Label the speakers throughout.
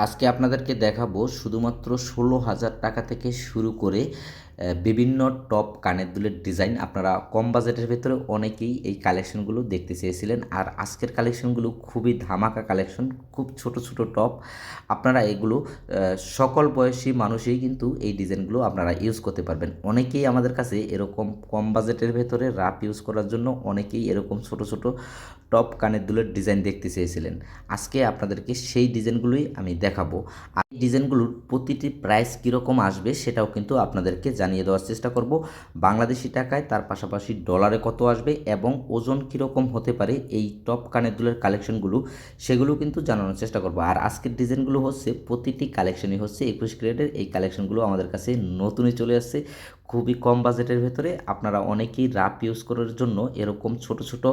Speaker 1: আজকে আপনাদেরকে দেখাবো শুধুমাত্র ষোলো হাজার টাকা থেকে শুরু করে বিভিন্ন টপ কানের দুলের ডিজাইন আপনারা কম বাজেটের ভেতরে অনেকেই এই কালেকশনগুলো দেখতে চেয়েছিলেন। আর আজকের কালেকশনগুলো খুবই ধামাকা কালেকশন, খুব ছোট ছোট টপ। আপনারা এগুলো সকল বয়সী মানুষই কিন্তু এই ডিজাইনগুলো আপনারা ইউজ করতে পারবেন। অনেকেই আমাদের কাছে এরকম কম বাজেটের ভেতরে রাপ ইউজ করার জন্য অনেকেই এরকম ছোট ছোট টপ কানের দুলের ডিজাইন দেখতে চেয়েছিলেন। আজকে আপনাদেরকে সেই ডিজাইনগুলোই আমি দেখাবো। আর ডিজাইনগুলোর প্রতিটি প্রাইস কীরকম আসবে সেটাও কিন্তু আপনাদেরকে জানিয়ে দেওয়ার চেষ্টা করব। বাংলাদেশি টাকায় তার পাশাপাশি ডলারে কত আসবে এবং ওজন কীরকম হতে পারে এই টপ কানের দুলের কালেকশনগুলো সেগুলো কিন্তু জানানোর চেষ্টা করব। আর আজকের ডিজাইনগুলো হচ্ছে, প্রতিটি কালেকশনই হচ্ছে একুশ ক্যারেটের এই কালেকশনগুলো আমাদের কাছে নতুনই চলে আসছে, খুবই কম বাজেটের ভেতরে। আপনারা অনেকেই রাপ ইউজ করার জন্য এরকম ছোট ছোট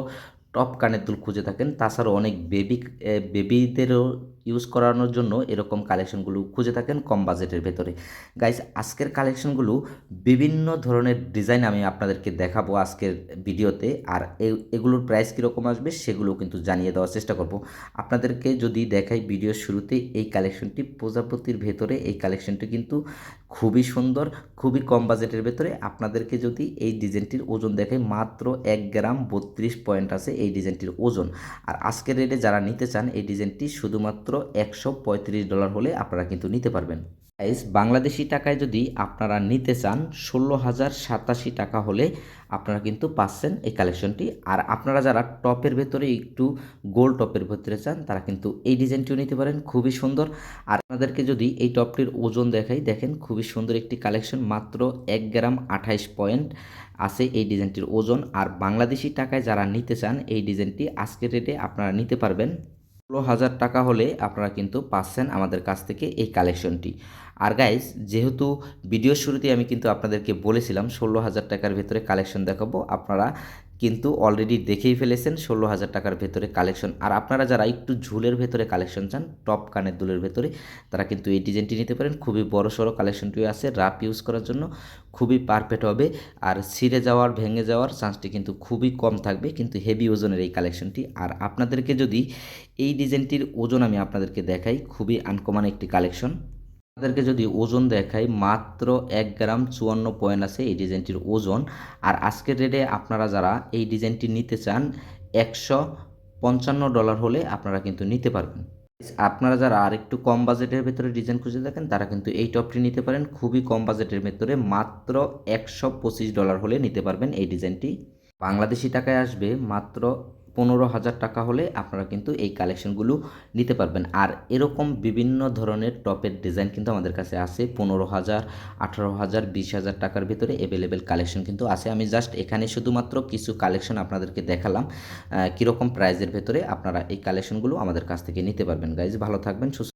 Speaker 1: টপ কানের দুল খুঁজে থাকেন। তাছাড়াও অনেক বেবি বেবিদেরও ইউজ করানোর জন্য এরকম কালেকশনগুলো খুঁজে থাকেন কম বাজেটের ভেতরে। গাইজ আজকের কালেকশনগুলো বিভিন্ন ধরনের ডিজাইন আমি আপনাদেরকে দেখাবো আজকের ভিডিওতে। আর এগুলোর প্রাইস কীরকম আসবে সেগুলো কিন্তু জানিয়ে দেওয়ার চেষ্টা করব। আপনাদেরকে যদি দেখাই ভিডিওর শুরুতে, এই কালেকশনটি প্রজাপতির ভেতরে, এই কালেকশনটি কিন্তু খুবই সুন্দর, খুবই কম বাজেটের ভেতরে। আপনাদেরকে যদি এই ডিজাইনটির ওজন দেখাই, মাত্র এক গ্রাম বত্রিশ পয়েন্ট আছে এই ডিজাইনটির ওজন। আর আজকের রেটে যারা নিতে চান, এই ডিজাইনটি শুধুমাত্র একশো পঁয়ত্রিশ ডলার হলে আপনারা কিন্তু নিতে পারবেন। গাইস বাংলাদেশি টাকায় যদি আপনারা নিতে চান ষোলো হাজার সাতাশি টাকা হলে আপনারা কিন্তু পাচ্ছেন এই কালেকশনটি। আর আপনারা যারা টপের ভেতরে একটু গোল টপের ভেতরে চান, তারা কিন্তু এই ডিজাইনটিও নিতে পারেন, খুবই সুন্দর। আর আপনাদেরকে যদি এই টপটির ওজন দেখাই, দেখেন খুবই সুন্দর একটি কালেকশন, মাত্র এক গ্রাম আঠাইশ পয়েন্ট আছে এই ডিজাইনটির ওজন। আর বাংলাদেশি টাকায় যারা নিতে চান, এই ডিজাইনটি আজকের রেটে আপনারা নিতে পারবেন ষোলো হাজার টাকা হলে আপনারা কিন্তু পাচ্ছেন আমাদের কাছ থেকে এই কালেকশনটি। আর গাইজ যেহেতু ভিডিও শুরুতে আমি কিন্তু আপনাদেরকে বলেছিলাম ষোলো হাজার টাকার ভেতরে কালেকশন দেখাবো, আপনারা কিন্তু অলরেডি দেখেই ফেলেছেন ষোলো হাজার টাকার ভেতরে কালেকশন আর আপনারা যারা একটু ঝুলের ভেতরে কালেকশন চান টপ কানের দুলের ভেতরে, তারা কিন্তু এই ডিজাইনটি নিতে পারেন। খুবই বড় সড়ো কালেকশনটিও আছে রাপ ইউজ করার জন্য খুবই পারফেক্ট হবে। আর ছিঁড়ে যাওয়ার, ভেঙে যাওয়ার চান্সটি কিন্তু খুবই কম থাকবে, কিন্তু হেভি ওজনের এই কালেকশনটি আর আপনাদেরকে যদি এই ডিজাইনটির ওজন আমি আপনাদেরকে দেখাই, খুবই আনকমন একটি কালেকশন আপনাদেরকে যদি ওজন দেখাই, মাত্র এক গ্রাম চুয়ান্ন পয়েন্ট আছে এই ডিজাইনটির ওজন। আর আজকের রেটে আপনারা যারা এই ডিজাইনটি নিতে চান, একশো পঞ্চান্ন ডলার হলে আপনারা কিন্তু নিতে পারবেন। আপনারা যারা আর একটু কম বাজেটের ভেতরে ডিজাইন খুঁজে থাকেন তারা কিন্তু এই টপটি নিতে পারেন। খুবই কম বাজেটের ভেতরে মাত্র একশো পঁচিশ ডলার হলে নিতে পারবেন এই ডিজাইনটি। বাংলাদেশি টাকায় আসবে মাত্র পনেরো হাজার টাকা হলে আপনারা কিন্তু এই কালেকশনগুলো নিতে পারবেন। আর এরকম বিভিন্ন ধরনের টপের ডিজাইন কিন্তু আমাদের কাছে আছে। পনেরো হাজার, আঠারো হাজার, বিশ হাজার টাকার ভিতরে অ্যাভেলেবেল কালেকশন কিন্তু আছে। আমি জাস্ট এখানে শুধুমাত্র কিছু কালেকশন আপনাদেরকে দেখালাম। কীরকম প্রাইজের ভেতরে আপনারা এই কালেকশনগুলো আমাদের কাছ থেকে নিতে পারবেন। গাইজ ভালো থাকবেন, সুস্থ